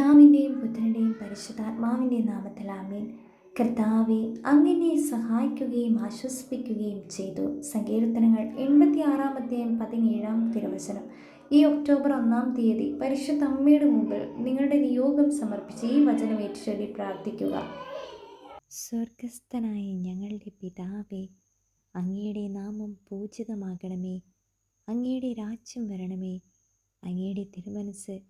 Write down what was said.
പിതാവിന്റെയും പുത്രന്റെയും പരിശുദ്ധാത്മാവിന്റെ നാമത്തിൽ ആമീൻ. കർത്താവെ അങ്ങനെ സഹായിക്കുകയും ആശ്വസിപ്പിക്കുകയും ചെയ്തു. സങ്കീർത്തനങ്ങൾ എൺപത്തി ആറാമത്തെയും പതിനേഴാം തിരുവചനം. ഈ ഒക്ടോബർ ഒന്നാം തീയതി പരിശുദ്ധ അമ്മയുടെ മുമ്പിൽ നിങ്ങളുടെ നിയോഗം സമർപ്പിച്ച് ഈ വചനം ഏറ്റുചൊല്ലി പ്രാർത്ഥിക്കുക. സ്വർഗസ്ഥനായ ഞങ്ങളുടെ പിതാവേ അങ്ങയുടെ നാമം പൂജിതമാകണമേ. അങ്ങയുടെ രാജ്യം വരണമേ. അങ്ങയുടെ തിരുമനസ്